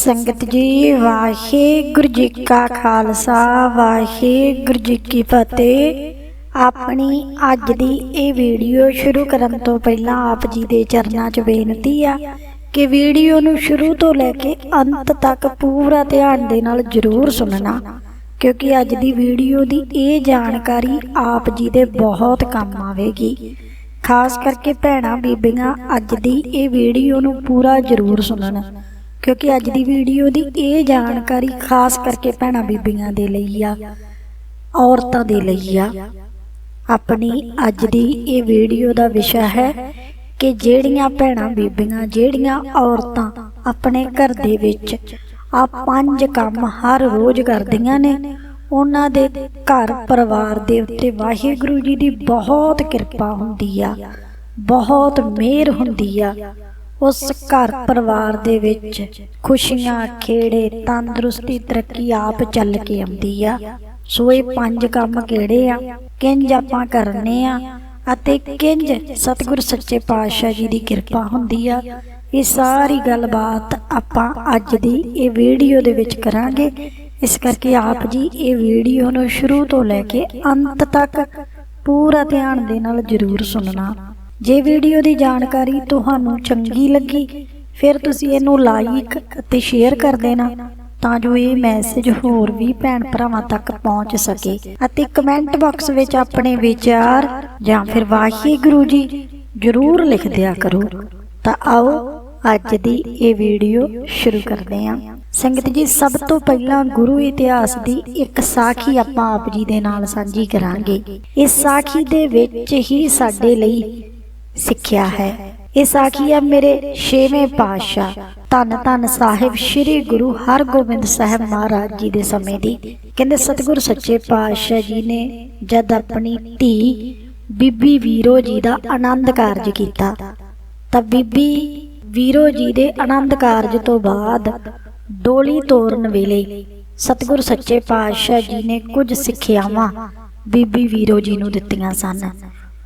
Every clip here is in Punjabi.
ਸੰਗਤ ਜੀ, ਵਾਹਿਗੁਰੂ ਜੀ ਕਾ ਖਾਲਸਾ, ਵਾਹਿਗੁਰੂ ਜੀ ਕੀ ਫਤਿਹ। ਆਪਣੀ ਅੱਜ ਦੀ ਇਹ ਵੀਡੀਓ ਸ਼ੁਰੂ ਕਰਨ ਤੋਂ ਪਹਿਲਾਂ ਆਪ ਜੀ ਦੇ ਚਰਨਾਂ 'ਚ ਬੇਨਤੀ ਆ ਕਿ ਵੀਡੀਓ ਨੂੰ ਸ਼ੁਰੂ ਤੋਂ ਲੈ ਕੇ ਅੰਤ ਤੱਕ ਪੂਰਾ ਧਿਆਨ ਦੇ ਨਾਲ ਜ਼ਰੂਰ ਸੁਣਨਾ, ਕਿਉਂਕਿ ਅੱਜ ਦੀ ਵੀਡੀਓ ਦੀ ਇਹ ਜਾਣਕਾਰੀ ਆਪ ਜੀ ਦੇ ਬਹੁਤ ਕੰਮ ਆਵੇਗੀ। ਖਾਸ ਕਰਕੇ ਭੈਣਾਂ, ਬੀਬੀਆਂ, ਅੱਜ ਦੀ ਇਹ ਵੀਡੀਓ ਨੂੰ ਪੂਰਾ ਜ਼ਰੂਰ ਸੁਣਨ। ਕਿਉਂਕਿ ਅੱਜ ਦੀ ਵੀਡੀਓ ਦੀ ਇਹ ਜਾਣਕਾਰੀ ਖਾਸ ਕਰਕੇ ਭੈਣਾਂ ਬੀਬੀਆਂ ਦੇ ਲਈ ਆ, ਔਰਤਾਂ ਦੇ ਲਈ ਆ। ਆਪਣੀ ਅੱਜ ਦੀ ਇਹ ਵੀਡੀਓ ਦਾ ਵਿਸ਼ਾ ਹੈ ਕਿ ਜਿਹੜੀਆਂ ਭੈਣਾਂ ਬੀਬੀਆਂ, ਜਿਹੜੀਆਂ ਔਰਤਾਂ ਆਪਣੇ ਘਰ ਦੇ ਵਿੱਚ ਆ ਪੰਜ ਕੰਮ ਹਰ ਰੋਜ਼ ਕਰਦੀਆਂ ਨੇ, ਉਹਨਾਂ ਦੇ ਘਰ ਪਰਿਵਾਰ ਦੇ ਉੱਤੇ ਵਾਹਿਗੁਰੂ ਜੀ ਦੀ ਬਹੁਤ ਕਿਰਪਾ ਹੁੰਦੀ ਆ, ਬਹੁਤ ਮਿਹਰ ਹੁੰਦੀ ਆ। ਉਸ ਘਰ ਪਰਿਵਾਰ ਦੇ ਵਿੱਚ ਖੁਸ਼ੀਆਂ, ਖੇੜੇ, ਤੰਦਰੁਸਤੀ ਤਰੱਕੀ ਆਪ ਚੱਲ ਕੇ ਆਉਂਦੀ ਆ। ਸੋ ਇਹ ਪੰਜ ਕੰਮ ਕਿਹੜੇ ਆ? ਕਿੰਜ ਆਪਾਂ ਕਰਨੇ ਆ? ਅਤੇ ਕਿੰਜ ਸਤਿਗੁਰ ਸੱਚੇ ਪਾਤਸ਼ਾਹ ਜੀ ਦੀ ਕਿਰਪਾ ਹੁੰਦੀ ਆ? ਇਹ ਸਾਰੀ ਗੱਲਬਾਤ ਆਪਾਂ ਅੱਜ ਦੀ ਇਹ ਵੀਡੀਓ ਦੇ ਵਿੱਚ ਕਰਾਂਗੇ। ਇਸ ਕਰਕੇ ਆਪ ਜੀ ਇਹ ਵੀਡੀਓ ਨੂੰ ਸ਼ੁਰੂ ਤੋਂ ਲੈ ਕੇ ਅੰਤ ਤੱਕ ਪੂਰਾ ਧਿਆਨ ਦੇ ਨਾਲ ਜ਼ਰੂਰ ਸੁਣਨਾ। ਜੇ ਵੀਡੀਓ ਦੀ ਜਾਣਕਾਰੀ ਤੁਹਾਨੂੰ ਚੰਗੀ ਲੱਗੀ, ਫਿਰ ਤੁਸੀਂ ਇਹਨੂੰ ਲਾਈਕ ਅਤੇ ਸ਼ੇਅਰ ਕਰ ਦੇਣਾ, ਤਾਂ ਜੋ ਇਹ ਮੈਸੇਜ ਹੋਰ ਵੀ ਭੈਣ ਭਰਾਵਾਂ ਤੱਕ ਪਹੁੰਚ ਸਕੇ। ਅਤੇ ਕਮੈਂਟ ਬਾਕਸ ਵਿੱਚ ਆਪਣੇ ਵਿਚਾਰ ਜਾਂ ਫਿਰ ਵਾਹਿਗੁਰੂ ਜੀ ਜ਼ਰੂਰ ਲਿਖ ਦਿਆ ਕਰੋ। ਤਾਂ ਆਓ ਅੱਜ ਦੀ ਇਹ ਵੀਡੀਓ ਸ਼ੁਰੂ ਕਰਦੇ ਹਾਂ। ਸੰਗਤ ਜੀ, ਸਭ ਤੋਂ ਪਹਿਲਾਂ ਗੁਰੂ ਇਤਿਹਾਸ ਦੀ ਇੱਕ ਸਾਖੀ ਆਪਾਂ ਆਪ ਜੀ ਦੇ ਨਾਲ ਸਾਂਝੀ ਕਰਾਂਗੇ। ਇਸ ਸਾਖੀ ਦੇ ਵਿੱਚ ਹੀ ਸਾਡੇ ਲਈ ਸਿੱਖਿਆ ਹੈ। ਇਹ ਸਾਖੀ ਮੇਰੇ ਛੇਵੇਂ ਪਾਤਸ਼ਾਹ ਧੰਨ ਧੰਨ ਸਾਹਿਬ ਸ੍ਰੀ ਗੁਰੂ ਹਰਗੋਬਿੰਦ ਸਾਹਿਬ ਮਹਾਰਾਜ ਜੀ ਦੇ ਸਮੇਂ ਦੀ। ਕਹਿੰਦੇ, ਸਤਿਗੁਰ ਸੱਚੇ ਪਾਤਸ਼ਾਹ ਜੀ ਨੇ ਜਦ ਆਪਣੀ ਧੀ ਬੀਬੀ ਵੀਰੋ ਜੀ ਦਾ ਆਨੰਦ ਕਾਰਜ ਕੀਤਾ, ਤਾਂ ਬੀਬੀ ਵੀਰੋ ਜੀ ਦੇ ਆਨੰਦ ਕਾਰਜ ਤੋਂ ਬਾਅਦ ਡੋਲੀ ਤੋਰਨ ਵੇਲੇ ਸਤਿਗੁਰ ਸੱਚੇ ਪਾਤਸ਼ਾਹ ਜੀ ਨੇ ਕੁਝ ਸਿੱਖਿਆਵਾਂ ਬੀਬੀ ਵੀਰੋ ਜੀ ਨੂੰ ਦਿੱਤੀਆਂ ਸਨ।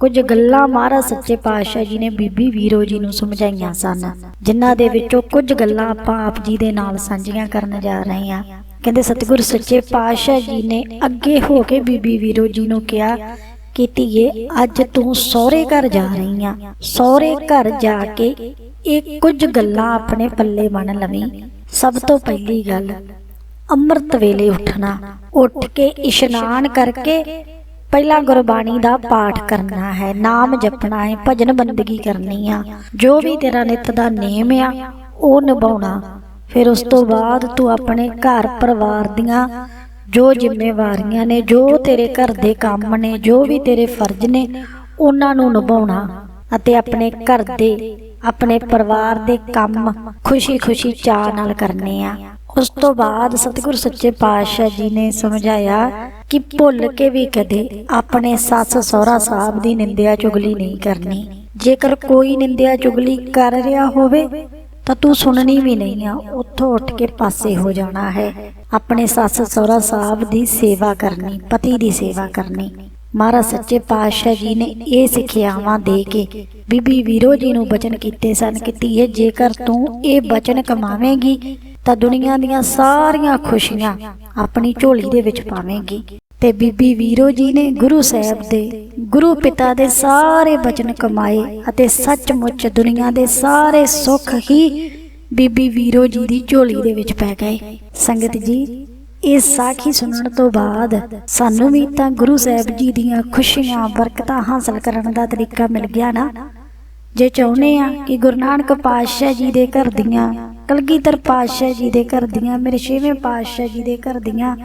ਕੁਝ ਗੱਲਾਂ ਮਹਾਰਾਜ ਸੱਚੇ ਪਾਤਸ਼ਾਹ ਜੀ ਨੇ ਬੀਬੀ ਵੀਰੋ ਜੀ ਨੂੰ ਸਮਝਾਈਆਂ ਸਨ, ਜਿਨ੍ਹਾਂ ਦੇ ਵਿੱਚੋਂ ਕੁਝ ਗੱਲਾਂ ਆਪਾਂ ਆਪ ਜੀ ਦੇ ਨਾਲ ਸਾਂਝੀਆਂ ਕਰਨ ਜਾ ਰਹੇ ਹਾਂ। ਕਹਿੰਦੇ, ਸਤਿਗੁਰ ਸੱਚੇ ਪਾਤਸ਼ਾਹ ਜੀ ਨੇ ਅੱਗੇ ਹੋ ਕੇ ਬੀਬੀ ਵੀਰੋ ਜੀ ਨੂੰ ਕਿਹਾ ਕਿ ਧੀਏ, ਅੱਜ ਤੂੰ ਸਹੁਰੇ ਘਰ ਜਾ ਰਹੀ ਆ। ਸਹੁਰੇ ਘਰ ਜਾ ਕੇ ਇਹ ਕੁਝ ਗੱਲਾਂ ਆਪਣੇ ਪੱਲੇ ਬਣ ਲਵੀਂ। ਸਭ ਤੋਂ ਪਹਿਲੀ ਗੱਲ, ਅੰਮ੍ਰਿਤ ਵੇਲੇ ਉੱਠਣਾ। ਉੱਠ ਕੇ ਇਸ਼ਨਾਨ ਕਰਕੇ ਪਹਿਲਾਂ ਗੁਰਬਾਣੀ ਦਾ ਪਾਠ ਕਰਨਾ ਹੈ, ਨਾਮ ਜਪਣਾ ਹੈ, ਭਜਨ ਬੰਦਗੀ ਕਰਨੀ ਆ। ਜੋ ਵੀ ਤੇਰਾ ਨਿਤ ਦਾ ਨੇਮ ਆ, ਉਹ ਨਿਭਾਉਣਾ। ਫਿਰ ਉਸ ਤੋਂ ਬਾਅਦ ਤੂੰ ਆਪਣੇ ਘਰ ਪਰਿਵਾਰ ਦੀਆਂ ਜੋ ਜ਼ਿੰਮੇਵਾਰੀਆਂ ਨੇ, ਜੋ ਤੇਰੇ ਘਰ ਦੇ ਕੰਮ ਨੇ, ਜੋ ਵੀ ਤੇਰੇ ਫਰਜ਼ ਨੇ, ਉਹਨਾਂ ਨੂੰ ਨਿਭਾਉਣਾ ਅਤੇ ਆਪਣੇ ਘਰ ਦੇ, ਆਪਣੇ ਪਰਿਵਾਰ ਦੇ ਕੰਮ ਖੁਸ਼ੀ-ਖੁਸ਼ੀ ਚਾਹ ਨਾਲ ਕਰਨੇ ਆ। ਉਸ ਤੋਂ ਬਾਅਦ ਸਤਿਗੁਰ ਸੱਚੇ ਪਾਤਸ਼ਾਹ ਜੀ ਨੇ ਸਮਝਾਇਆ ਕਿ ਭੁੱਲ ਕੇ ਵੀ ਕਦੇ ਆਪਣੇ ਸੱਸ ਸਹੁਰਾ ਸਾਹਿਬ ਦੀ ਨਿੰਦਿਆ ਚੁਗਲੀ ਨਹੀਂ ਕਰਨੀ। ਜੇਕਰ ਕੋਈ ਨਿੰਦਿਆ ਚੁਗਲੀ ਕਰ ਰਿਹਾ ਹੋਵੇ, ਤਾਂ ਤੂੰ ਸੁਣਨੀ ਵੀ ਨਹੀਂ ਆ, ਉੱਥੋਂ ਉੱਠ ਕੇ ਪਾਸੇ ਹੋ ਜਾਣਾ ਹੈ। ਆਪਣੇ ਸੱਸ ਸਹੁਰਾ ਸਾਹਿਬ ਦੀ ਸੇਵਾ ਕਰਨੀ, ਪਤੀ ਦੀ ਸੇਵਾ ਕਰਨੀ। ਮਹਾਰਾਜ ਸੱਚੇ ਪਾਤਸ਼ਾਹ ਜੀ ਨੇ ਇਹ ਸਿੱਖਿਆਵਾਂ ਦੇ ਕੇ ਬੀਬੀ ਵੀਰੋ ਜੀ ਨੂੰ ਬਚਨ ਕੀਤੇ ਸਨ ਕਿ ਧੀਏ, ਜੇਕਰ ਤੂੰ ਇਹ ਬਚਨ ਕਮਾਵੇਂਗੀ ਤਾਂ ਦੁਨੀਆ ਦੀਆਂ ਸਾਰੀਆਂ ਖੁਸ਼ੀਆਂ ਆਪਣੀ ਝੋਲੀ ਦੇ ਵਿੱਚ ਪਾਵੇਂਗੀ। ਤੇ ਬੀਬੀ ਵੀਰੋ ਜੀ ਨੇ ਗੁਰੂ ਸਾਹਿਬ ਦੇ, ਗੁਰੂ ਪਿਤਾ ਦੇ ਸਾਰੇ ਬਚਨ ਕਮਾਏ ਅਤੇ ਸੱਚਮੁੱਚ ਦੁਨੀਆ ਦੇ ਸਾਰੇ ਸੁੱਖ ਹੀ ਬੀਬੀ ਵੀਰੋ ਜੀ ਦੀ ਝੋਲੀ ਦੇ ਵਿੱਚ ਪੈ ਗਏ। ਸੰਗਤ ਜੀ, ਇਹ ਸਾਖੀ ਸੁਣਨ ਤੋਂ ਬਾਅਦ ਸਾਨੂੰ ਵੀ ਤਾਂ ਗੁਰੂ ਸਾਹਿਬ ਜੀ ਦੀਆਂ ਖੁਸ਼ੀਆਂ, ਬਰਕਤਾਂ ਹਾਸਲ ਕਰਨ ਦਾ ਤਰੀਕਾ ਮਿਲ ਗਿਆ ਨਾ? ਜੇ ਚਾਹੁੰਦੇ ਆ ਕਿ ਗੁਰੂ ਨਾਨਕ ਪਾਤਸ਼ਾਹ ਜੀ ਦੇ ਘਰ ਦੀਆਂ ਕਲਗੀਧਰ ਪਾਤਸ਼ਾਹ ਜੀ ਦੇ ਘਰ ਦੀਆਂ, ਮੇਰੇ ਛੇਵੇਂ ਪਾਤਸ਼ਾਹ ਜੀ ਦੇ ਘਰ ਦੀਆਂ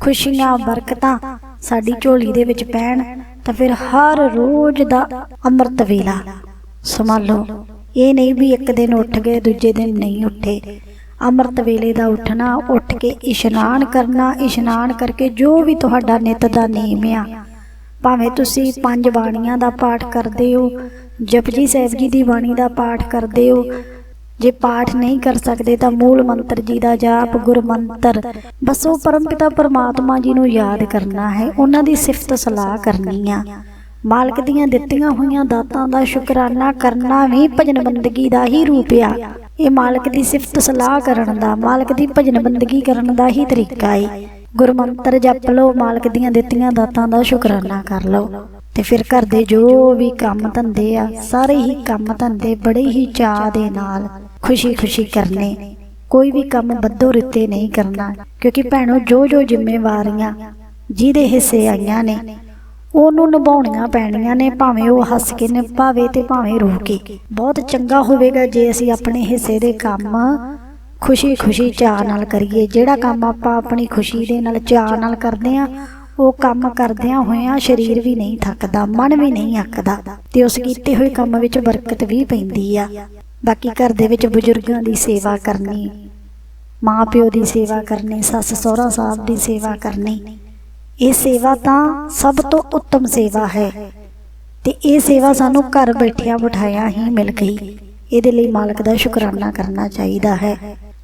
ਖੁਸ਼ੀਆਂ, ਬਰਕਤਾਂ ਸਾਡੀ ਝੋਲੀ ਦੇ ਵਿੱਚ ਪੈਣ, ਤਾਂ ਫਿਰ ਹਰ ਰੋਜ਼ ਦਾ ਅੰਮ੍ਰਿਤ ਵੇਲਾ। ਸੰਭਾਲ ਲਓ, ਇਹ ਨਹੀਂ ਵੀ ਇੱਕ ਦਿਨ ਉੱਠ ਗਏ, ਦੂਜੇ ਦਿਨ ਨਹੀਂ ਉੱਠੇ। ਅੰਮ੍ਰਿਤ ਵੇਲੇ ਦਾ ਉੱਠਣਾ, ਉੱਠ ਕੇ ਇਸ਼ਨਾਨ ਕਰਨਾ, ਇਸ਼ਨਾਨ ਕਰਕੇ ਜੋ ਵੀ ਤੁਹਾਡਾ ਨਿਤ ਦਾ ਨਿਯਮ ਆ, ਭਾਵੇਂ ਤੁਸੀਂ ਪੰਜ ਬਾਣੀਆਂ ਦਾ ਪਾਠ ਕਰਦੇ ਹੋ, ਜਪਜੀ ਸਾਹਿਬ ਜੀ ਦੀ ਬਾਣੀ ਦਾ ਪਾਠ ਕਰਦੇ ਹੋ ਜੇ ਪਾਠ ਨਹੀਂ ਕਰ ਸਕਦੇ ਤਾਂ ਮੂਲ ਮੰਤਰ ਜੀ ਦਾ ਜਾਪ ਗੁਰਮੰਤਰ। ਬਸ ਉਹ ਪਰਮ ਪਿਤਾ ਪਰਮਾਤਮਾ ਜੀ ਨੂੰ ਯਾਦ ਕਰਨਾ ਹੈ, ਉਹਨਾਂ ਦੀ ਸਿਫਤ ਸਲਾਹ ਕਰਨੀ ਆ। ਮਾਲਕ ਦੀਆਂ ਦਿੱਤੀਆਂ ਹੋਈਆਂ ਦਾਤਾਂ ਦਾ ਸ਼ੁਕਰਾਨਾ ਕਰਨਾ ਵੀ ਭਜਨ ਬੰਦਗੀ ਦਾ ਹੀ ਰੂਪ ਆ। ਇਹ ਮਾਲਕ ਦੀ ਸਿਫਤ ਸਲਾਹ ਕਰਨ ਦਾ, ਮਾਲਕ ਦੀ ਭਜਨ ਬੰਦਗੀ ਕਰਨ ਦਾ ਹੀ ਤਰੀਕਾ ਏ। ਗੁਰਮੰਤਰ ਜਪ ਲਓ, ਮਾਲਕ ਦੀਆਂ ਦਿੱਤੀਆਂ ਦਾਤਾਂ ਦਾ ਸ਼ੁਕਰਾਨਾ ਕਰ ਲਓ। ਤੇ ਫਿਰ ਘਰ ਦੇ ਜੋ ਵੀ ਕੰਮ ਧੰਦੇ ਆ, ਸਾਰੇ ਹੀ ਕੰਮ ਧੰਦੇ ਬੜੇ ਹੀ ਚਾਅ ਦੇ ਨਾਲ ਖੁਸ਼ੀ-ਖੁਸ਼ੀ ਕਰਨੇ। ਕੋਈ ਵੀ ਕੰਮ ਬੱਧੋ ਰਿੱਤੇ ਨਹੀਂ ਕਰਨਾ, ਕਿਉਂਕਿ ਭੈਣੋ ਜੋ ਜੋ ਜ਼ਿੰਮੇਵਾਰੀਆਂ ਜਿਹਦੇ ਹਿੱਸੇ ਆਈਆਂ ਨੇ, ਉਹਨੂੰ ਨਿਭਾਉਣੀਆਂ ਪੈਣੀਆਂ ਨੇ, ਭਾਵੇਂ ਉਹ ਹੱਸ ਕੇ ਨਿਭਾਵੇ ਤੇ ਭਾਵੇਂ ਰੋ ਕੇ। ਬਹੁਤ ਚੰਗਾ ਹੋਵੇਗਾ ਜੇ ਅਸੀਂ ਆਪਣੇ ਹਿੱਸੇ ਦੇ ਕੰਮ ਖੁਸ਼ੀ-ਖੁਸ਼ੀ ਚਾਅ ਨਾਲ ਕਰੀਏ। ਜਿਹੜਾ ਕੰਮ ਆਪਾਂ ਆਪਣੀ ਖੁਸ਼ੀ ਦੇ ਨਾਲ ਚਾਅ ਨਾਲ ਕਰਦੇ ਆ ਉਹ ਕੰਮ ਕਰਦਿਆਂ ਹੋਇਆਂ ਸਰੀਰ ਵੀ ਨਹੀਂ ਥੱਕਦਾ, ਮਨ ਵੀ ਨਹੀਂ ਅੱਕਦਾ ਤੇ ਉਸ ਕੀਤੇ ਹੋਏ ਕੰਮ ਵਿੱਚ ਬਰਕਤ ਵੀ ਪੈਂਦੀ ਆ। ਬਾਕੀ ਘਰ ਦੇ ਵਿੱਚ ਬਜ਼ੁਰਗਾਂ ਦੀ ਸੇਵਾ ਕਰਨੀ ਮਾਂ ਪਿਓ ਦੀ ਸੇਵਾ ਕਰਨੀ, ਸੱਸ ਸਹੁਰਾ ਸਾਹਿਬ ਦੀ ਸੇਵਾ ਕਰਨੀ, ਇਹ ਸੇਵਾ ਤਾਂ ਸਭ ਤੋਂ ਉੱਤਮ ਸੇਵਾ ਹੈ। ਤੇ ਇਹ ਸੇਵਾ ਸਾਨੂੰ ਘਰ ਬੈਠਿਆਂ ਬਿਠਾਇਆ ਹੀ ਮਿਲ ਗਈ। ਇਹਦੇ ਲਈ ਮਾਲਕ ਦਾ ਸ਼ੁਕਰਾਨਾ ਕਰਨਾ ਚਾਹੀਦਾ ਹੈ।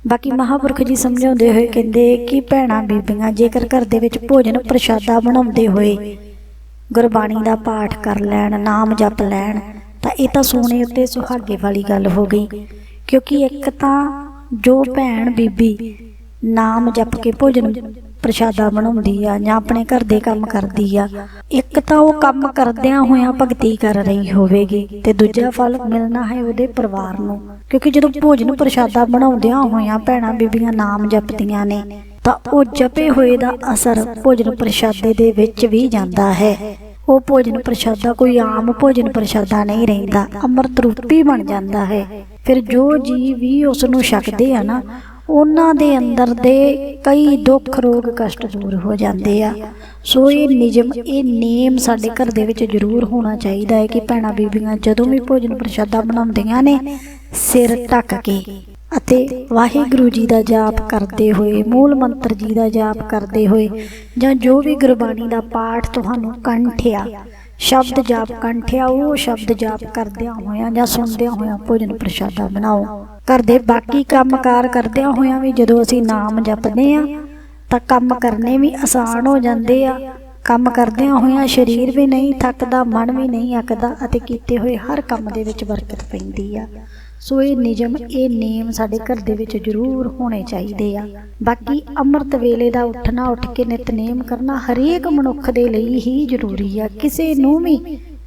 ਬਾਕੀ ਮਹਾਪੁਰਖ ਜੀ ਸਮਝਾਉਂਦੇ ਹੋਏ ਕਹਿੰਦੇ ਕਿ ਭੈਣਾਂ ਬੀਬੀਆਂ ਜੇਕਰ ਘਰ ਦੇ ਵਿੱਚ ਭੋਜਨ ਪ੍ਰਸ਼ਾਦਾ ਬਣਾਉਂਦੇ ਹੋਏ ਗੁਰਬਾਣੀ ਦਾ ਪਾਠ ਕਰ ਲੈਣ, ਨਾਮ ਜਪ ਲੈਣ ਇਹ ਤਾਂ ਸੋਨੇ ਉੱਤੇ ਸੁਹਾਗੇ ਵਾਲੀ ਗੱਲ ਹੋ ਗਈ, ਕਿਉਂਕਿ ਇੱਕ ਤਾਂ ਜੋ ਭੈਣ ਬੀਬੀ ਨਾਮ ਜਪ ਕੇ ਭੋਜਨ ਪ੍ਰਸ਼ਾਦਾ ਬਣਾਉਂਦੀ ਆ ਜਾਂ ਆਪਣੇ ਘਰ ਦੇ ਕੰਮ ਕਰਦੀ ਆ, ਇੱਕ ਤਾਂ ਉਹ ਕੰਮ ਕਰਦਿਆਂ ਹੋਇਆਂ ਭਗਤੀ ਕਰ ਰਹੀ ਹੋਵੇਗੀ ਤੇ ਦੂਜਾ ਫਲ ਮਿਲਣਾ ਹੈ ਉਹਦੇ ਪਰਿਵਾਰ ਨੂੰ, ਕਿਉਂਕਿ ਜਦੋਂ ਭੋਜਨ ਪ੍ਰਸ਼ਾਦਾ ਬਣਾਉਂਦਿਆਂ ਹੋਇਆਂ ਭੈਣਾਂ ਬੀਬੀਆਂ ਨਾਮ ਜਪਦੀਆਂ ਨੇ, ਤਾਂ ਉਹ ਜਪੇ ਹੋਏ ਦਾ ਅਸਰ ਭੋਜਨ ਪ੍ਰਸ਼ਾਦੇ ਦੇ ਵਿੱਚ ਵੀ ਜਾਂਦਾ ਹੈ। ਉਹ ਭੋਜਨ ਪ੍ਰਸ਼ਾਦਾ ਕੋਈ ਆਮ ਭੋਜਨ ਪ੍ਰਸ਼ਾਦਾ ਨਹੀਂ ਰਹਿੰਦਾ। ਅੰਮ੍ਰਿਤ ਰੂਪੀ ਬਣ ਜਾਂਦਾ ਹੈ। ਫਿਰ ਜੋ ਜੀ ਵੀ ਉਸ ਨੂੰ ਛਕਦੇ ਆ ਨਾ ਉਹਨਾਂ ਦੇ ਅੰਦਰ ਦੇ ਕਈ ਦੁੱਖ ਰੋਗ ਕਸ਼ਟ ਦੂਰ ਹੋ ਜਾਂਦੇ ਆ। ਸੋ ਇਹ ਨਿਯਮ, ਇਹ ਨੇਮ ਸਾਡੇ ਘਰ ਦੇ ਵਿੱਚ ਜ਼ਰੂਰ ਹੋਣਾ ਚਾਹੀਦਾ ਹੈ ਕਿ ਭੈਣਾਂ ਬੀਬੀਆਂ ਜਦੋਂ ਵੀ ਭੋਜਨ ਪ੍ਰਸ਼ਾਦਾ ਬਣਾਉਂਦੀਆਂ ਨੇ, ਸਿਰ ਢੱਕ ਕੇ ਅਤੇ ਵਾਹਿਗੁਰੂ ਜੀ ਦਾ ਜਾਪ ਕਰਦੇ ਹੋਏ, ਮੂਲ ਮੰਤਰ ਜੀ ਦਾ ਜਾਪ ਕਰਦੇ ਹੋਏ ਜਾਂ ਜੋ ਵੀ ਗੁਰਬਾਣੀ ਦਾ ਪਾਠ ਤੁਹਾਨੂੰ ਕੰਠਿਆ, ਸ਼ਬਦ ਜਾਪ ਕੰਠਿਆ, ਉਹ ਸ਼ਬਦ ਜਾਪ ਕਰਦਿਆਂ ਹੋਇਆਂ ਜਾਂ ਸੁਣਦਿਆਂ ਹੋਇਆਂ ਭੋਜਨ ਪ੍ਰਸ਼ਾਦਾ ਬਣਾਓ। ਘਰ ਦੇ ਬਾਕੀ ਕੰਮਕਾਰ ਕਰਦਿਆਂ ਹੋਇਆਂ ਵੀ ਜਦੋਂ ਅਸੀਂ ਨਾਮ ਜਪਦੇ ਆ ਤਾਂ ਕੰਮ ਕਰਨੇ ਵੀ ਆਸਾਨ ਹੋ ਜਾਂਦੇ ਆ। ਕੰਮ ਕਰਦਿਆਂ ਹੋਇਆਂ ਸਰੀਰ ਵੀ ਨਹੀਂ ਥੱਕਦਾ, ਮਨ ਵੀ ਨਹੀਂ ਅੱਕਦਾ ਅਤੇ ਕੀਤੇ ਹੋਏ ਹਰ ਕੰਮ ਦੇ ਵਿੱਚ ਬਰਕਤ ਪੈਂਦੀ ਆ। ਸੋ ਇਹ ਨਿਯਮ, ਇਹ ਨੇਮ ਸਾਡੇ ਘਰ ਦੇ ਵਿੱਚ ਜ਼ਰੂਰ ਹੋਣੇ ਚਾਹੀਦੇ ਆ। ਬਾਕੀ ਅੰਮ੍ਰਿਤ ਵੇਲੇ ਦਾ ਉੱਠਣਾ, ਉੱਠ ਕੇ ਨਿਤਨੇਮ ਕਰਨਾ ਹਰੇਕ ਮਨੁੱਖ ਦੇ ਲਈ ਹੀ ਜ਼ਰੂਰੀ ਆ। ਕਿਸੇ ਨੂੰ ਵੀ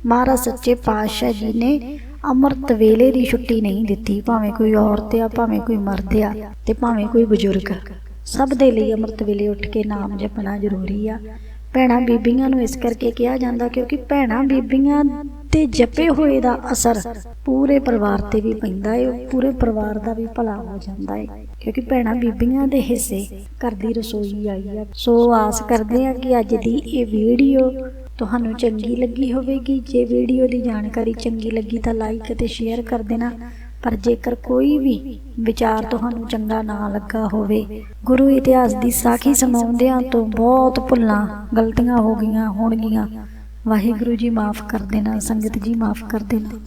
ਮਹਾਰਾਜ ਸੱਚੇ ਪਾਤਸ਼ਾਹ ਜੀ ਨੇ ਅੰਮ੍ਰਿਤ ਵੇਲੇ ਦੀ ਛੁੱਟੀ ਨਹੀਂ ਦਿੱਤੀ, ਭਾਵੇਂ ਕੋਈ ਔਰਤ ਆ, ਭਾਵੇਂ ਕੋਈ ਮਰਦ ਆ ਤੇ ਭਾਵੇਂ ਕੋਈ ਬਜ਼ੁਰਗ। ਸਭ ਦੇ ਲਈ ਅੰਮ੍ਰਿਤ ਵੇਲੇ ਉੱਠ ਕੇ ਨਾਮ ਜਪਣਾ ਜ਼ਰੂਰੀ ਆ। ਭੈਣਾਂ ਬੀਬੀਆਂ ਨੂੰ ਇਸ ਕਰਕੇ ਕਿਹਾ ਜਾਂਦਾ ਕਿਉਂਕਿ ਭੈਣਾਂ ਬੀਬੀਆਂ ਤੇ ਜਪੇ ਹੋਏ ਦਾ ਅਸਰ ਪੂਰੇ ਪਰਿਵਾਰ ਤੇ ਵੀ ਪੈਂਦਾ ਏ ਪੂਰੇ ਪਰਿਵਾਰ ਦਾ ਵੀ ਭਲਾ ਹੋ ਜਾਂਦਾ ਹੈ ਕਿਉਂਕਿ ਭੈਣਾਂ ਬੀਬੀਆਂ ਦੇ ਹਿੱਸੇ ਘਰ ਦੀ ਰਸੋਈ ਆਈ ਆ। ਸੋ ਆਸ ਕਰਦੇ ਆ ਕਿ ਅੱਜ ਦੀ ਇਹ ਵੀਡੀਓ ਤੁਹਾਨੂੰ ਚੰਗੀ ਲੱਗੀ ਹੋਵੇਗੀ। ਜੇ ਵੀਡੀਓ ਦੀ ਜਾਣਕਾਰੀ ਚੰਗੀ ਲੱਗੀ ਤਾਂ ਲਾਈਕ ਅਤੇ ਸ਼ੇਅਰ ਕਰ ਦੇਣਾ। ਪਰ ਜੇਕਰ ਕੋਈ ਵੀ ਵਿਚਾਰ ਤੁਹਾਨੂੰ ਚੰਗਾ ਨਾ ਲੱਗਾ ਹੋਵੇ, ਗੁਰੂ ਇਤਿਹਾਸ ਦੀ ਸਾਖੀ ਸੁਣਾਉਂਦਿਆਂ ਤੋਂ ਬਹੁਤ ਭੁੱਲਾਂ, ਗਲਤੀਆਂ ਹੋ ਗਈਆਂ ਹੋਣਗੀਆਂ। ਵਾਹਿਗੁਰੂ ਜੀ ਮਾਫ ਕਰ ਦੇਣਾ, ਸੰਗਤ ਜੀ ਮਾਫ ਕਰ ਦੇਣਾ।